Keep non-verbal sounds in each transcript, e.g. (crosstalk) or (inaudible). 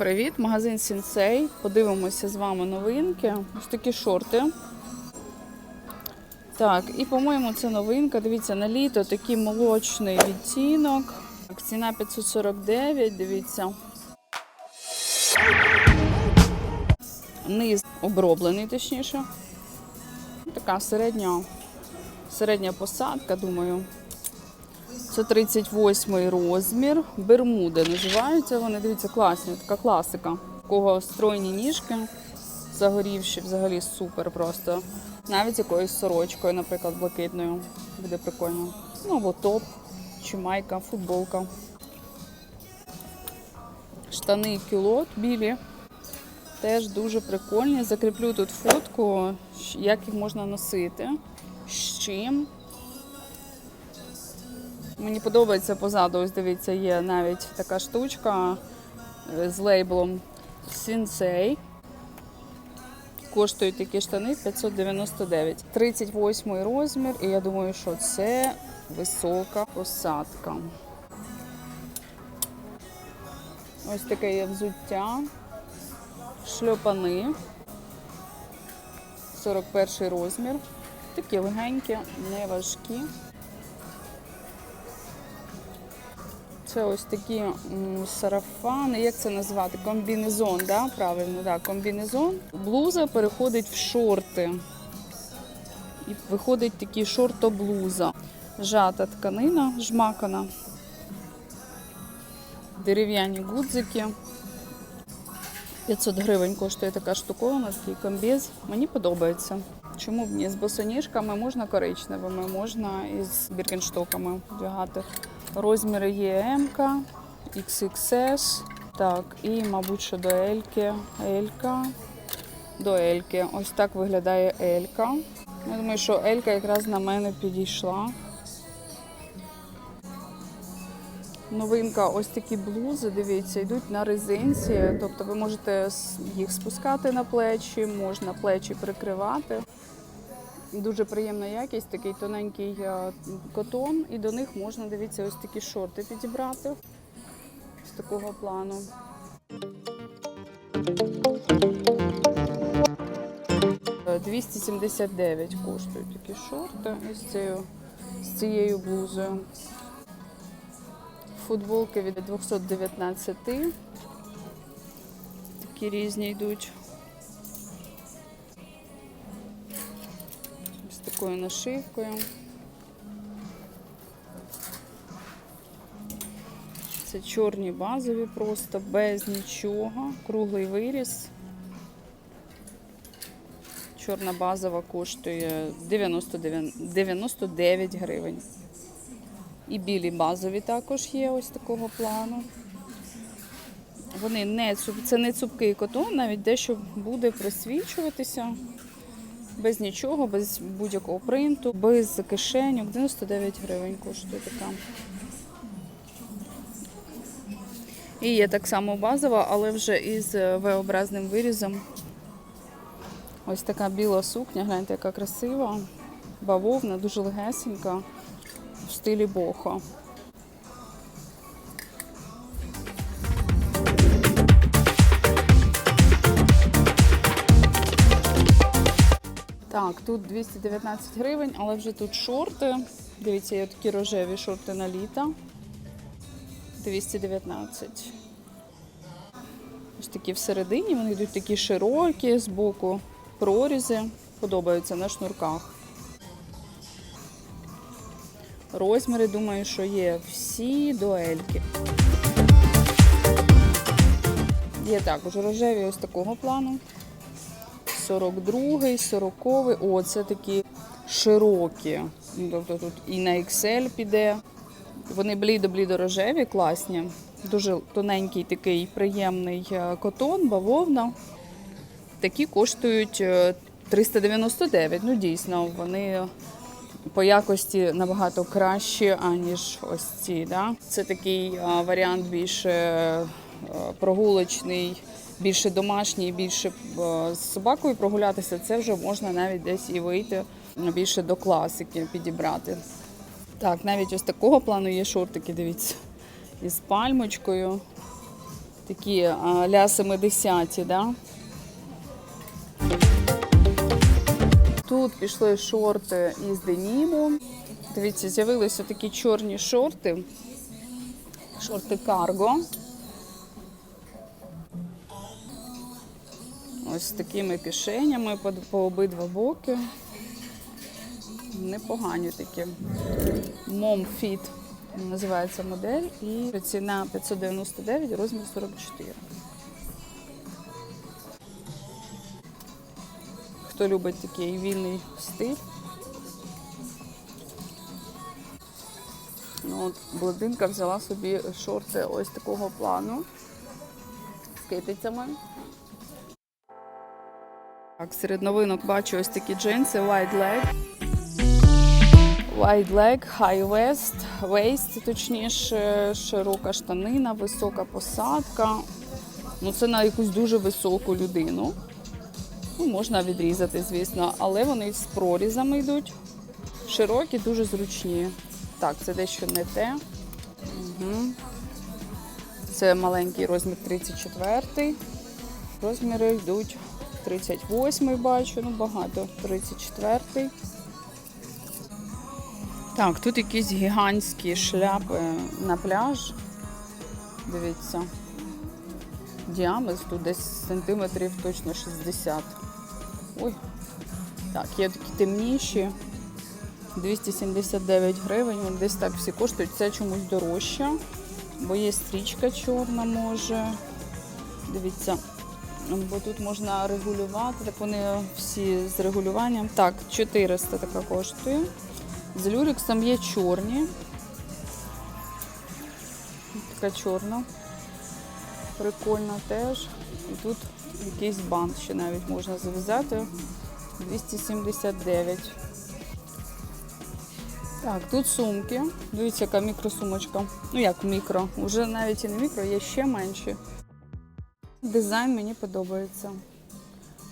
Привіт! Магазин Сінсей. Подивимося з вами новинки. Ось такі шорти. Так, і по-моєму це новинка. Дивіться, на літо такий молочний відтінок. Так, Ціна 549, дивіться. Низ оброблений, точніше. Така середня, середня посадка, думаю. Це 38 розмір. Бермуди називаються вони. Дивіться, класні, така класика. У кого стройні ніжки, загорівші, взагалі супер просто. Навіть якоюсь сорочкою, наприклад, блакитною. Буде прикольно. Ну або топ, чи майка, футболка. Штани кюлот білі. Теж дуже прикольні. Закріплю тут фотку, як їх можна носити, з чим. Мені подобається позаду, ось дивіться, є навіть така штучка е, з лейблом Sensei. Коштують такі штани 599. 38 розмір, і я думаю, що це висока посадка. Ось таке є взуття. Шльопани. 41 розмір. Такі легенькі, не важкі. Це ось такі сарафани, як це назвати? Комбінезон, да? правильно, да, комбінезон. Блуза переходить в шорти. І виходить такі шорто-блуза. Жата тканина, жмакана. Дерев'яні гудзики. 500 гривень коштує така штуковина, такий комбіз. Мені подобається. Чому б ні? З босоніжками можна коричневими, можна із біркенштоками вдягати. Розміри є М, XXS, так, і, мабуть, що до Ельки, Елька, до Ельки. Ось так виглядає Елька. Я думаю, що Елька якраз на мене підійшла. Новинка, ось такі блузи, дивіться, йдуть на резинці. Тобто ви можете їх спускати на плечі, можна плечі прикривати. Дуже приємна якість, такий тоненький е, котон, і до них можна, дивіться, ось такі шорти підібрати з такого плану. Е, 279 коштують такі шорти із цією, з цією блузою. Футболки від 219. Такі різні йдуть. Такою нашивкою. Це чорні базові просто, без нічого. Круглий виріс. Чорна базова коштує 99, 99 гривень. І білі базові також є ось такого плану. Вони не це не цупкий котон, навіть дещо буде присвічуватися. Без нічого, без будь-якого принту, без кишеньок. 99 гривень коштує така. І є так само базова, але вже із V-образним вирізом. Ось така біла сукня, гляньте, яка красива. Бавовна, дуже легесенька, в стилі бохо. Так, тут 219 гривень, але вже тут шорти. Дивіться, є такі рожеві шорти на літо. 219. Ось такі всередині, вони йдуть такі широкі, з боку прорізи. Подобаються на шнурках. Розміри, думаю, що є всі до ельки. Є також рожеві ось такого плану. 42-й, 40-й. О, це такі широкі. Ну, Тобто тут і на XL піде. Вони блідо-блідо рожеві, класні. Дуже тоненький такий приємний е, котон, бавовна. Такі коштують е, 399. Ну, дійсно, вони по якості набагато кращі, аніж ось ці. Да? Це такий е, варіант більше е, прогулочний, більше домашній, більше е, з собакою прогулятися. Це вже можна навіть десь і вийти більше до класики підібрати. Так, навіть ось такого плану є шортики, дивіться, із пальмочкою. Такі а, ля 70, да? Тут пішли шорти із деніму. Дивіться, з'явилися такі чорні шорти. Шорти карго. З такими кишенями по, по обидва боки. Непогані такі. Mom Fit називається модель. І ціна 599, розмір 44. Хто любить такий вільний стиль. Ну, от, блондинка взяла собі шорти ось такого плану з китицями. Так, серед новинок бачу ось такі джинси Wide Leg. Wide leg, high waist, waist, точніше, широка штанина, висока посадка. Ну, це на якусь дуже високу людину. Ну, можна відрізати, звісно, але вони з прорізами йдуть. Широкі, дуже зручні. Так, це дещо не те. Угу. Це маленький розмір 34. Розміри йдуть 38 бачу, ну багато. 34-й. Так, тут якісь гігантські шляпи на пляж. Дивіться. Діаметр тут десь сантиметрів точно 60. Ой. Так, є такі темніші. 279 гривень. Вони десь так всі коштують. Це чомусь дорожче. Бо є стрічка чорна може. Дивіться. Бо тут можна регулювати, так вони всі з регулюванням. Так, 400 така коштує. З люрексом є чорні. Така чорна. Прикольна теж. І тут якийсь бант ще навіть можна зав'язати. 279. Так, тут сумки. Дивіться, яка мікросумочка. Ну як мікро. Уже навіть і не мікро, є ще менші. Дизайн мені подобається.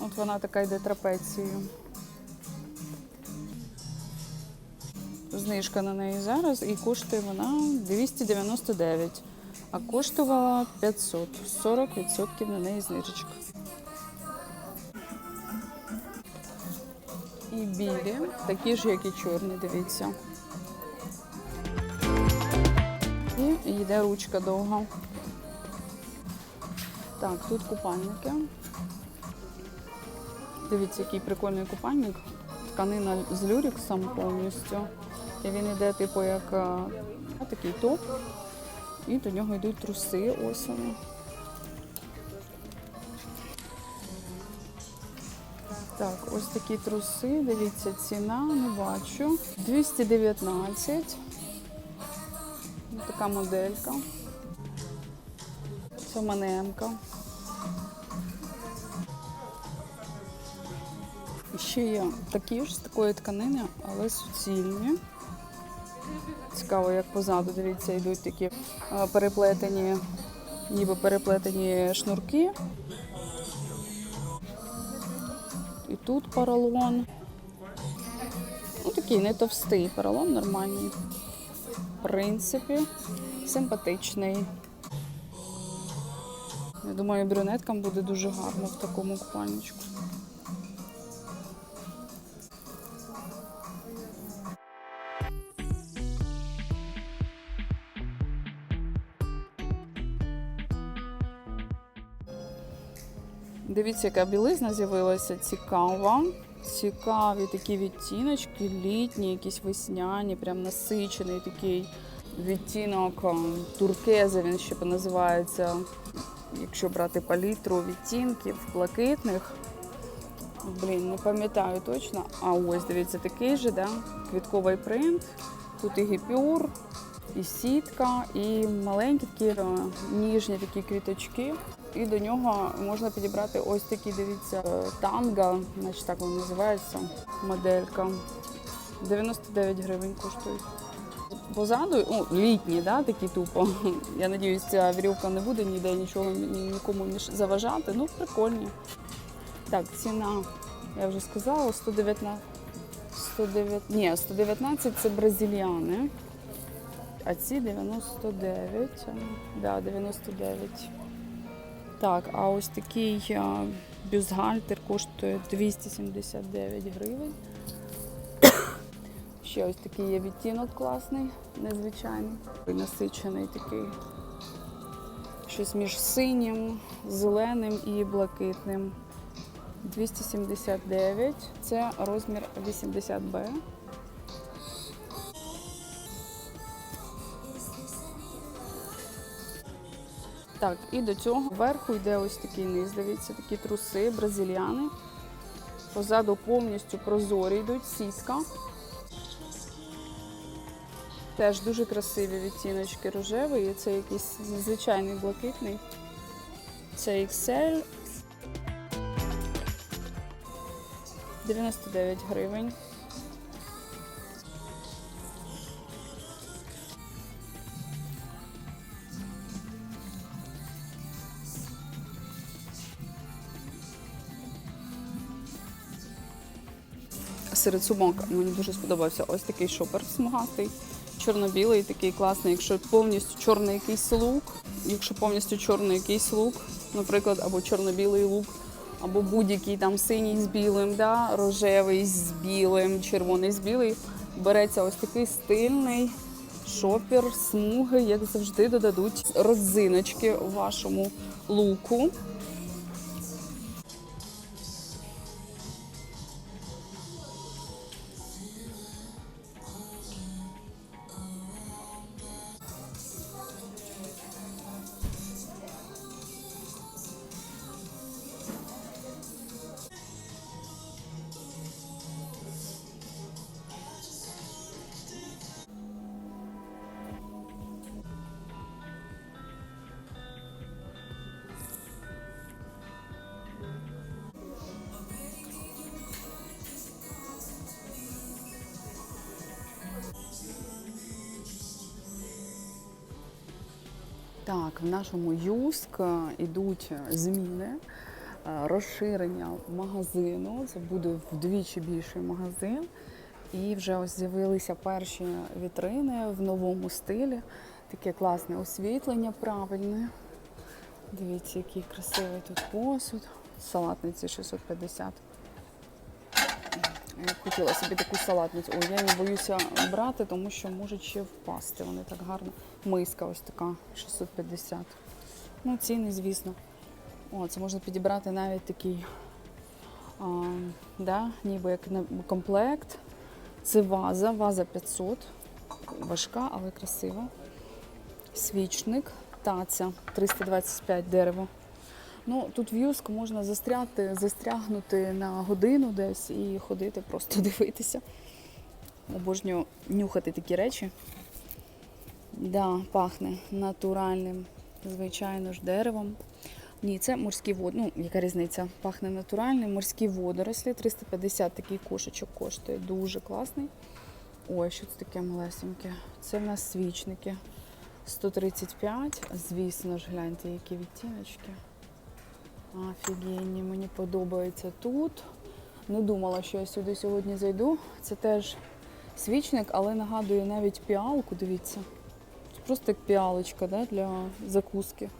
От вона така йде трапецією. Знижка на неї зараз і коштує вона 299, а коштувала 500. 40% на неї знижечка. І білі, такі ж, як і чорні, дивіться. І йде ручка довга. Так, тут купальники. Дивіться, який прикольний купальник. Тканина з люрексом повністю. І він йде, типу, як такий топ. І до нього йдуть труси. Ось вони. Так, ось такі труси. Дивіться, ціна, не бачу. 219. Ось така моделька. Це. І Ще є такі ж з такої тканини, але суцільні. Цікаво, як позаду, дивіться, йдуть такі переплетені, ніби переплетені шнурки. І тут поролон. Ну, такий не товстий поролон, нормальний. В принципі, симпатичний. Я думаю, брюнеткам буде дуже гарно в такому купальничку. Дивіться, яка білизна з'явилася цікава. Цікаві такі відтіночки, літні, якісь весняні, прям насичений такий відтінок туркези, він ще називається. Якщо брати палітру відтінків блакитних. Блін, не пам'ятаю точно. А ось дивіться, такий же, да? квітковий принт. Тут і гіпюр, і сітка, і маленькі такі е, ніжні такі квіточки. І до нього можна підібрати ось такі, дивіться, е, танго, значить так воно називається, моделька. 99 гривень коштують. Позаду, ну, літні, да, такі тупо. (laughs) Я сподіваюся, ця вірьовка не буде ніде нічого ні- нікому заважати. Ну, прикольні. Так, ціна, я вже сказала, 119. 109, ні, 119 це бразильяни. А ці 99. Да, 99. Так, а ось такий бюстгальтер коштує 279 гривень. Ще ось такий є відтінок класний, незвичайний. Насичений такий. Щось між синім, зеленим і блакитним. 279. Це розмір 80Б. Так, і до цього вверху йде ось такий низ. Дивіться, такі труси, бразильяни. Позаду повністю прозорі йдуть, сітка. Теж дуже красиві відтіночки рожевий. Це якийсь звичайний блакитний. Це XL. 99 гривень. Серед сумок мені дуже сподобався ось такий шопер смугастий, чорно-білий, такий класний. Якщо повністю чорний якийсь лук, якщо повністю чорний якийсь лук, наприклад, або чорно-білий лук, або будь-який там синій з білим, да, рожевий з білим, червоний з білий, береться ось такий стильний шопер, смуги, як завжди, додадуть родзиночки вашому луку. Так, в нашому Юск йдуть зміни, е, розширення магазину. Це буде вдвічі більший магазин. І вже ось з'явилися перші вітрини в новому стилі. Таке класне освітлення правильне. Дивіться, який красивий тут посуд. Салатниці 650. Хотіла собі таку салатницю. Ой, я не боюся брати, тому що можуть ще впасти. Вони так гарно. Миска ось така 650. Ну, ціни, звісно. О, це можна підібрати навіть такий, а, да, ніби як комплект. Це ваза, ваза 500. Важка, але красива. Свічник, таця 325 дерево. Ну, тут в Юску можна застряти, застрягнути на годину десь і ходити, просто (laughs) дивитися. Обожнюю нюхати такі речі. Да, пахне натуральним, звичайно ж, деревом. Ні, це морські води. Ну, яка різниця? Пахне натуральним, морські водорослі. 350 такий кошечок коштує. Дуже класний. Ой, що це таке малесеньке? Це в нас свічники. 135. Звісно ж, гляньте, які відтіночки. Офігенні, мені подобається тут. Не думала, що я сюди сьогодні зайду. Це теж свічник, але нагадує навіть піалку, дивіться. Це просто як піалочка да, для закуски.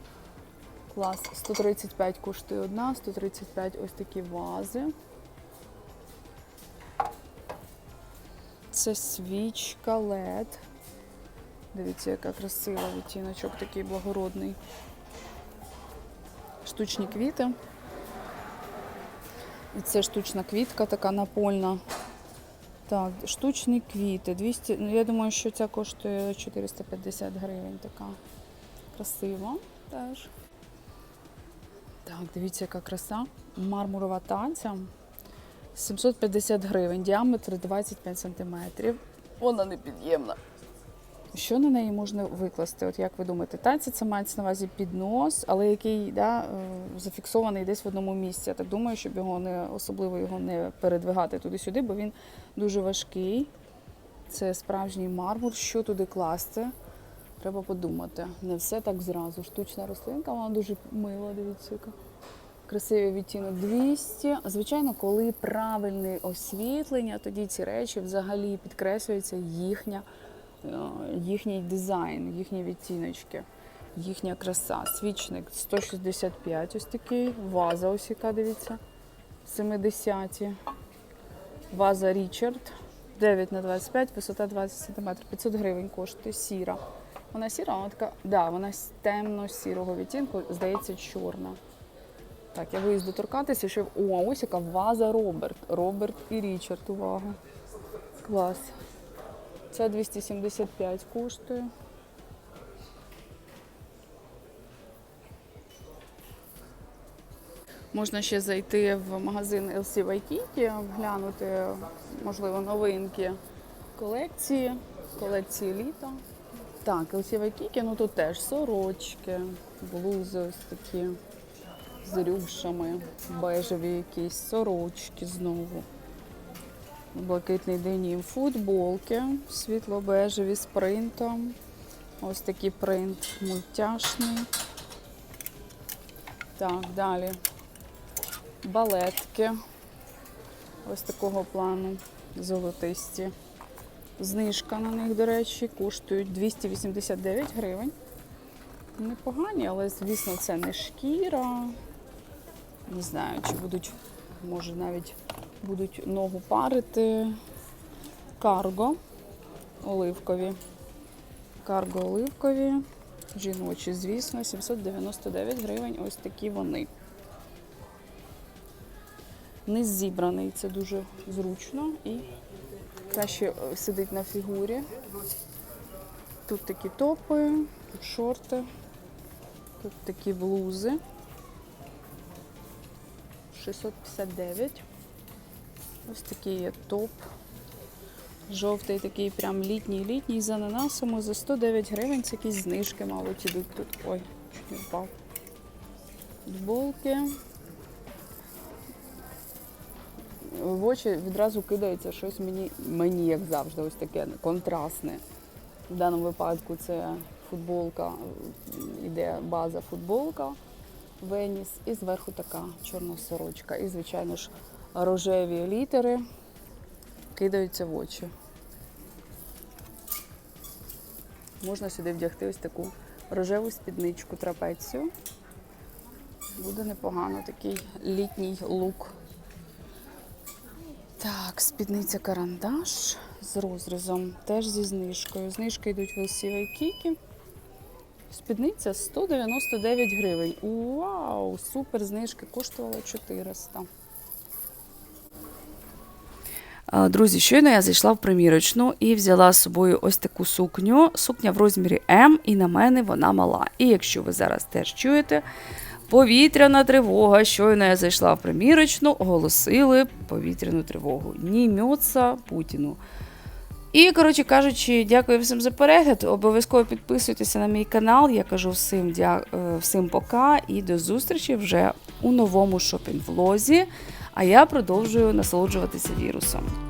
Клас. 135 коштує одна, 135 ось такі вази. Це свічка LED. Дивіться, яка красива відтіночок, такий благородний. Штучні квіти. І це штучна квітка, така напольна. Так, штучні квіти. 200, ну я думаю, що ця коштує 450 гривень. Така красива теж. Так, дивіться, яка краса. Мармурова танця. 750 гривень, діаметр 25 сантиметрів. Вона непід'ємна. Що на неї можна викласти? От як ви думаєте, танці це мається на увазі піднос, але який да, е, зафіксований десь в одному місці. Я так думаю, щоб його не особливо його не передвигати туди-сюди, бо він дуже важкий. Це справжній мармур. Що туди класти? Треба подумати. Не все так зразу. Штучна рослинка, вона дуже мила, дивіться, яка. Красивий відтінок 200. Звичайно, коли правильне освітлення, тоді ці речі взагалі підкреслюється їхня, їхній дизайн, їхні відтіночки. Їхня краса. Свічник 165 ось такий. Ваза ось яка, дивіться. 70-ті. Ваза Річард 9 на 25, висота 20 см. 500 гривень коштує сіра. Вона сіра, вона така, да, вона темно-сірого відтінку, здається, чорна. Так, я боюсь доторкатися, що. О, ось яка ваза Роберт. Роберт і Річард, увага. Клас. Це 275 коштує. Можна ще зайти в магазин LC Waikiki, глянути, можливо, новинки колекції, колекції літа. Так, LC Waikiki, ну тут теж сорочки, блузи ось такі з рюшами, бежеві якісь сорочки знову. Блакитний денім, футболки, світло-бежеві з принтом. Ось такий принт мультяшний. Так, далі. Балетки. Ось такого плану золотисті. Знижка на них, до речі, коштують 289 гривень. Непогані, але, звісно, це не шкіра. Не знаю, чи будуть, може, навіть будуть ногу парити. Карго оливкові. Карго оливкові. Жіночі, звісно, 799 гривень. Ось такі вони. Низ зібраний, це дуже зручно і краще е, сидить на фігурі. Тут такі топи, тут шорти, тут такі блузи. 659. Ось такий є топ. Жовтий такий прям літній-літній з ананасами за 109 гривень. Це якісь знижки, мабуть, ідуть тут. Ой, не впав. Футболки. В очі відразу кидається щось мені, мені, як завжди, ось таке контрастне. В даному випадку це футболка, іде база футболка Веніс, і зверху така чорна сорочка. І, звичайно ж, рожеві літери кидаються в очі. Можна сюди вдягти ось таку рожеву спідничку трапецію. Буде непогано такий літній лук. Так, спідниця карандаш з розрізом, теж зі знижкою. Знижки йдуть в Елсівій Кікі. Спідниця 199 гривень. Вау! Супер знижки коштувала 400. Друзі, щойно я зайшла в примірочну і взяла з собою ось таку сукню. Сукня в розмірі М, і на мене вона мала. І якщо ви зараз теж чуєте, повітряна тривога. Щойно я зайшла в примірочну, оголосили повітряну тривогу. Ні Німеться Путіну. І, коротше кажучи, дякую всім за перегляд. Обов'язково підписуйтеся на мій канал. Я кажу всім, дя... е, всім пока і до зустрічі вже у новому шопінг-влозі. А я продовжую насолоджуватися вірусом.